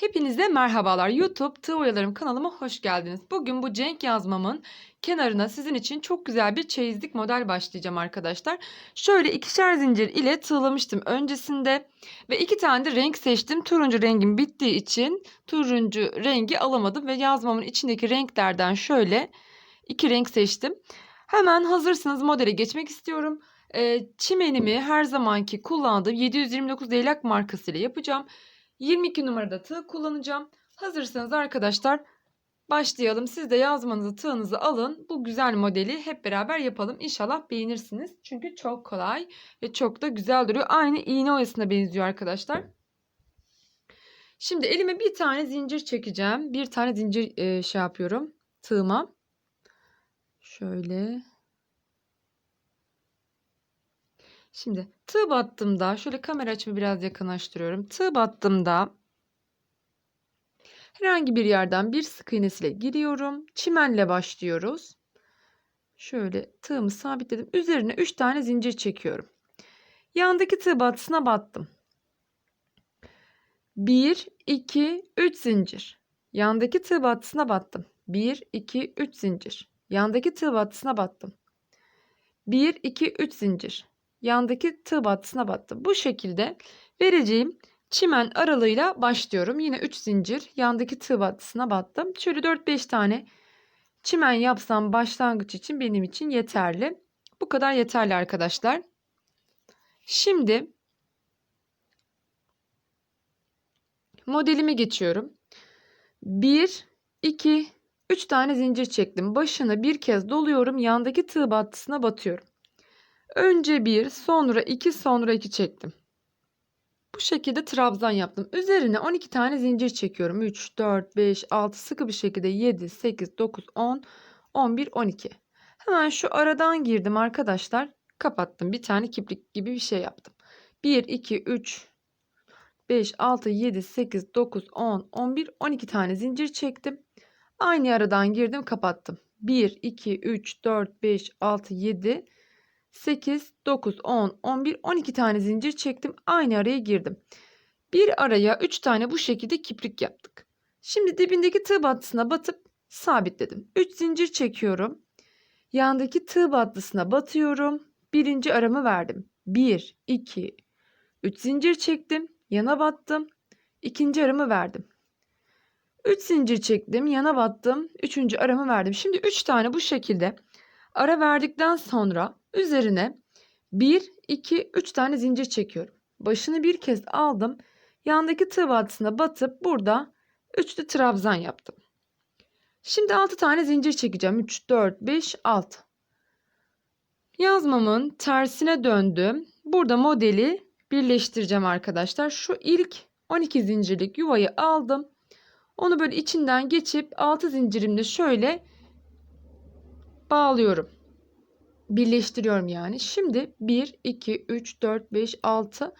Hepinize merhabalar. YouTube Tığ Oyalarım kanalıma hoş geldiniz. Bugün bu cenk yazmamın kenarına sizin için çok güzel bir çeyizlik model başlayacağım arkadaşlar. Şöyle ikişer zincir ile tığlamıştım öncesinde ve iki tane de renk seçtim. Turuncu rengim bittiği için turuncu rengi alamadım ve yazmamın içindeki renklerden şöyle iki renk seçtim. Hemen hazırsınız modele geçmek istiyorum. Ee, çimenimi her zamanki kullandığım 729 leylak markası ile yapacağım. 22 numarada tığ kullanacağım. Hazırsanız arkadaşlar başlayalım. Siz de yazmanızı tığınızı alın. Bu güzel modeli hep beraber yapalım. İnşallah beğenirsiniz. Çünkü çok kolay ve çok da güzel duruyor. Aynı iğne oyasına benziyor arkadaşlar. Şimdi elime bir tane zincir çekeceğim. Bir tane zincir e, şey yapıyorum. Tığıma. Şöyle. Şimdi tığ battığımda şöyle kamera açımı biraz yakınlaştırıyorum. Tığ battığımda herhangi bir yerden bir sık iğnesiyle giriyorum. Çimenle başlıyoruz. Şöyle tığımı sabitledim. Üzerine 3 tane zincir çekiyorum. Yandaki tığ battısına battım. 1 2 3 zincir. Yandaki tığ battısına battım. 1 2 3 zincir. Yandaki tığ battısına battım. 1 2 3 zincir yandaki tığ battısına battım. Bu şekilde vereceğim çimen aralığıyla başlıyorum. Yine 3 zincir yandaki tığ battısına battım. Şöyle 4-5 tane çimen yapsam başlangıç için benim için yeterli. Bu kadar yeterli arkadaşlar. Şimdi modelime geçiyorum. 1 2 3 tane zincir çektim. Başını bir kez doluyorum. Yandaki tığ battısına batıyorum. Önce bir, sonra iki, sonra iki çektim. Bu şekilde trabzan yaptım. Üzerine 12 tane zincir çekiyorum. 3, 4, 5, 6 sıkı bir şekilde 7, 8, 9, 10, 11, 12. Hemen şu aradan girdim arkadaşlar. Kapattım. Bir tane kiprik gibi bir şey yaptım. 1, 2, 3, 5, 6, 7, 8, 9, 10, 11, 12 tane zincir çektim. Aynı aradan girdim kapattım. 1, 2, 3, 4, 5, 6, 7, 8, 9, 10, 11, 12 tane zincir çektim. Aynı araya girdim. Bir araya 3 tane bu şekilde kiprik yaptık. Şimdi dibindeki tığ battısına batıp sabitledim. 3 zincir çekiyorum. Yandaki tığ battısına batıyorum. Birinci aramı verdim. 1, 2, 3 zincir çektim. Yana battım. İkinci aramı verdim. 3 zincir çektim. Yana battım. Üçüncü aramı verdim. Şimdi 3 tane bu şekilde ara verdikten sonra Üzerine 1, 2, 3 tane zincir çekiyorum. Başını bir kez aldım. Yandaki tığ battısına batıp burada üçlü trabzan yaptım. Şimdi 6 tane zincir çekeceğim. 3, 4, 5, 6. Yazmamın tersine döndüm. Burada modeli birleştireceğim arkadaşlar. Şu ilk 12 zincirlik yuvayı aldım. Onu böyle içinden geçip 6 zincirimle şöyle bağlıyorum birleştiriyorum yani. Şimdi 1, 2, 3, 4, 5, 6.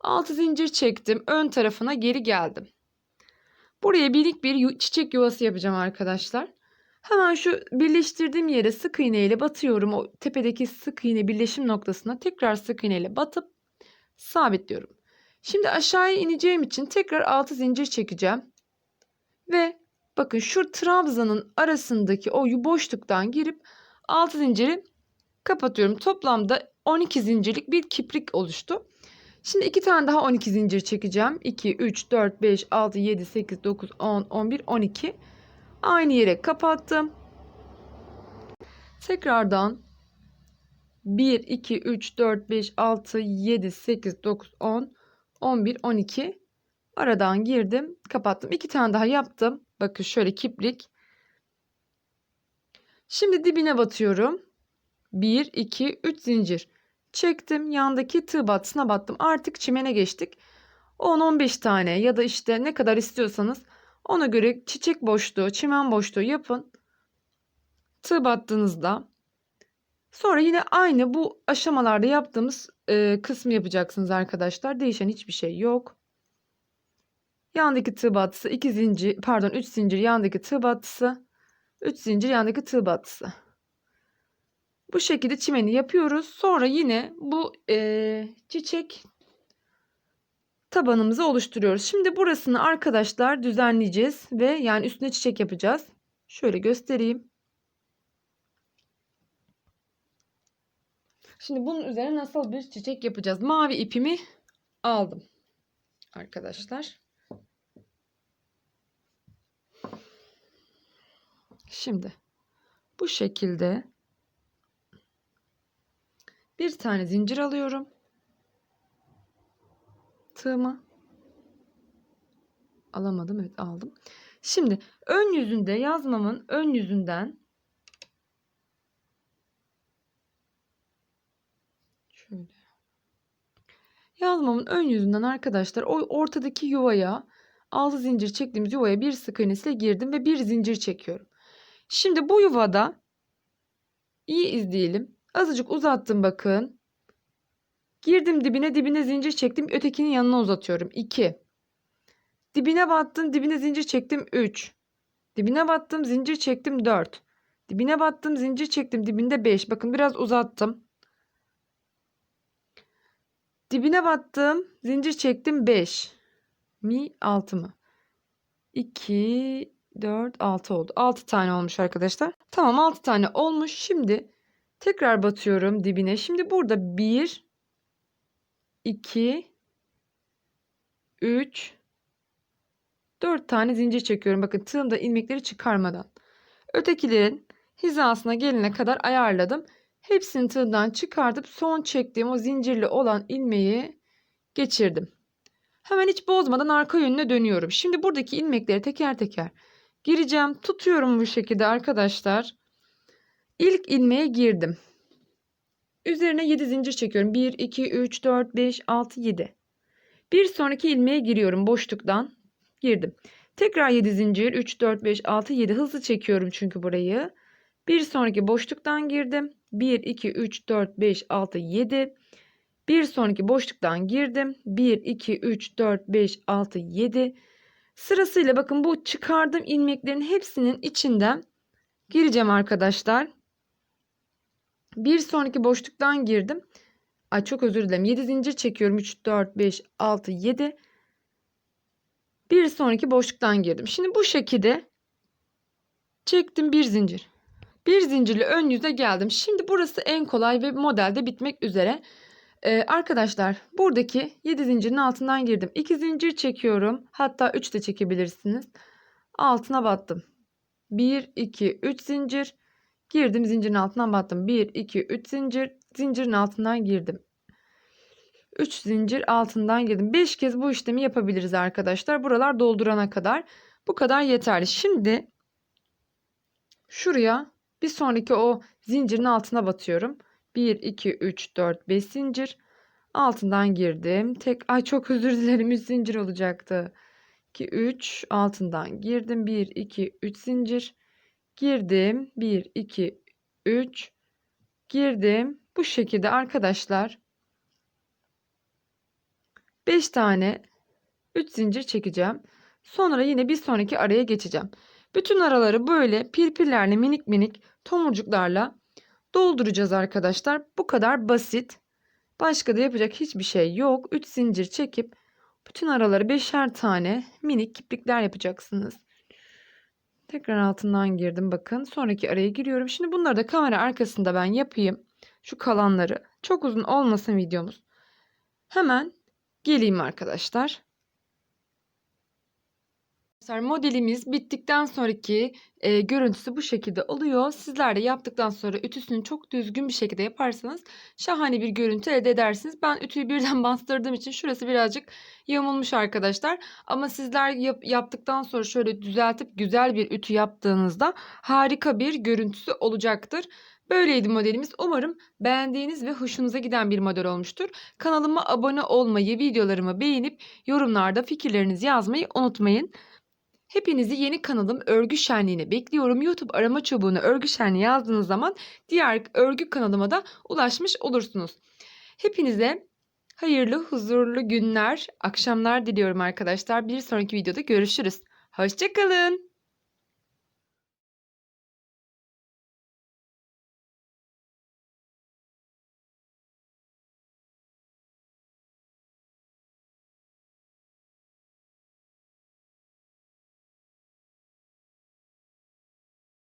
6 zincir çektim. Ön tarafına geri geldim. Buraya birlik bir çiçek yuvası yapacağım arkadaşlar. Hemen şu birleştirdiğim yere sık iğne ile batıyorum. O tepedeki sık iğne birleşim noktasına tekrar sık iğne ile batıp sabitliyorum. Şimdi aşağıya ineceğim için tekrar 6 zincir çekeceğim. Ve bakın şu trabzanın arasındaki o boşluktan girip 6 zinciri kapatıyorum. Toplamda 12 zincirlik bir kiprik oluştu. Şimdi iki tane daha 12 zincir çekeceğim. 2, 3, 4, 5, 6, 7, 8, 9, 10, 11, 12. Aynı yere kapattım. Tekrardan 1, 2, 3, 4, 5, 6, 7, 8, 9, 10, 11, 12. Aradan girdim. Kapattım. İki tane daha yaptım. Bakın şöyle kiprik. Şimdi dibine batıyorum. 1, 2, 3 zincir. Çektim. Yandaki tığ battısına battım. Artık çimene geçtik. 10-15 tane ya da işte ne kadar istiyorsanız ona göre çiçek boşluğu, çimen boşluğu yapın. Tığ battığınızda sonra yine aynı bu aşamalarda yaptığımız e, kısmı yapacaksınız arkadaşlar. Değişen hiçbir şey yok. Yandaki tığ battısı 2 zincir pardon 3 zincir yandaki tığ battısı 3 zincir yandaki tığ battısı. Bu şekilde çimeni yapıyoruz. Sonra yine bu e, çiçek tabanımızı oluşturuyoruz. Şimdi burasını arkadaşlar düzenleyeceğiz ve yani üstüne çiçek yapacağız. Şöyle göstereyim. Şimdi bunun üzerine nasıl bir çiçek yapacağız? Mavi ipimi aldım arkadaşlar. Şimdi bu şekilde bir tane zincir alıyorum. Tığımı alamadım. Evet aldım. Şimdi ön yüzünde yazmamın ön yüzünden şöyle yazmamın ön yüzünden arkadaşlar o ortadaki yuvaya 6 zincir çektiğimiz yuvaya bir sık iğnesiyle girdim ve bir zincir çekiyorum. Şimdi bu yuvada iyi izleyelim. Azıcık uzattım bakın. Girdim dibine dibine zincir çektim. Ötekinin yanına uzatıyorum. 2. Dibine battım dibine zincir çektim. 3. Dibine battım zincir çektim. 4. Dibine battım zincir çektim. Dibinde 5. Bakın biraz uzattım. Dibine battım zincir çektim. 5. Mi 6 mı? 2, 4, 6 oldu. 6 tane olmuş arkadaşlar. Tamam 6 tane olmuş. Şimdi tekrar batıyorum dibine. Şimdi burada 1, 2, 3, 4 tane zincir çekiyorum. Bakın tığımda ilmekleri çıkarmadan. Ötekilerin hizasına gelene kadar ayarladım. Hepsini tığdan çıkartıp son çektiğim o zincirli olan ilmeği geçirdim. Hemen hiç bozmadan arka yönüne dönüyorum. Şimdi buradaki ilmekleri teker teker gireceğim. Tutuyorum bu şekilde arkadaşlar. İlk ilmeğe girdim. Üzerine 7 zincir çekiyorum. 1, 2, 3, 4, 5, 6, 7. Bir sonraki ilmeğe giriyorum. Boşluktan girdim. Tekrar 7 zincir. 3, 4, 5, 6, 7. Hızlı çekiyorum çünkü burayı. Bir sonraki boşluktan girdim. 1, 2, 3, 4, 5, 6, 7. Bir sonraki boşluktan girdim. 1, 2, 3, 4, 5, 6, 7. Sırasıyla bakın bu çıkardığım ilmeklerin hepsinin içinden gireceğim arkadaşlar. Bir sonraki boşluktan girdim. Ay çok özür dilerim. 7 zincir çekiyorum. 3, 4, 5, 6, 7. Bir sonraki boşluktan girdim. Şimdi bu şekilde çektim bir zincir. Bir zincirle ön yüze geldim. Şimdi burası en kolay ve modelde bitmek üzere. Ee, arkadaşlar buradaki 7 zincirin altından girdim. 2 zincir çekiyorum. Hatta 3 de çekebilirsiniz. Altına battım. 1, 2, 3 zincir. Girdim zincirin altından battım. 1, 2, 3 zincir. Zincirin altından girdim. 3 zincir altından girdim. 5 kez bu işlemi yapabiliriz arkadaşlar. Buralar doldurana kadar. Bu kadar yeterli. Şimdi şuraya bir sonraki o zincirin altına batıyorum. 1, 2, 3, 4, 5 zincir. Altından girdim. Tek ay çok özür dilerim 3 zincir olacaktı. 2, 3 altından girdim. 1, 2, 3 zincir. Girdim. 1, 2, 3. Girdim. Bu şekilde arkadaşlar 5 tane 3 zincir çekeceğim. Sonra yine bir sonraki araya geçeceğim. Bütün araları böyle pirpirlerle minik minik tomurcuklarla dolduracağız arkadaşlar. Bu kadar basit. Başka da yapacak hiçbir şey yok. 3 zincir çekip bütün araları beşer tane minik kiplikler yapacaksınız. Tekrar altından girdim bakın. Sonraki araya giriyorum. Şimdi bunları da kamera arkasında ben yapayım. Şu kalanları. Çok uzun olmasın videomuz. Hemen geleyim arkadaşlar. Modelimiz bittikten sonraki e, görüntüsü bu şekilde oluyor. Sizler de yaptıktan sonra ütüsünü çok düzgün bir şekilde yaparsanız şahane bir görüntü elde edersiniz. Ben ütüyü birden bastırdığım için şurası birazcık yamulmuş arkadaşlar. Ama sizler yap, yaptıktan sonra şöyle düzeltip güzel bir ütü yaptığınızda harika bir görüntüsü olacaktır. Böyleydi modelimiz. Umarım beğendiğiniz ve hoşunuza giden bir model olmuştur. Kanalıma abone olmayı, videolarımı beğenip yorumlarda fikirlerinizi yazmayı unutmayın. Hepinizi yeni kanalım Örgü Şenliği'ne bekliyorum. YouTube arama çubuğuna Örgü Şenliği yazdığınız zaman diğer örgü kanalıma da ulaşmış olursunuz. Hepinize hayırlı, huzurlu günler, akşamlar diliyorum arkadaşlar. Bir sonraki videoda görüşürüz. Hoşçakalın.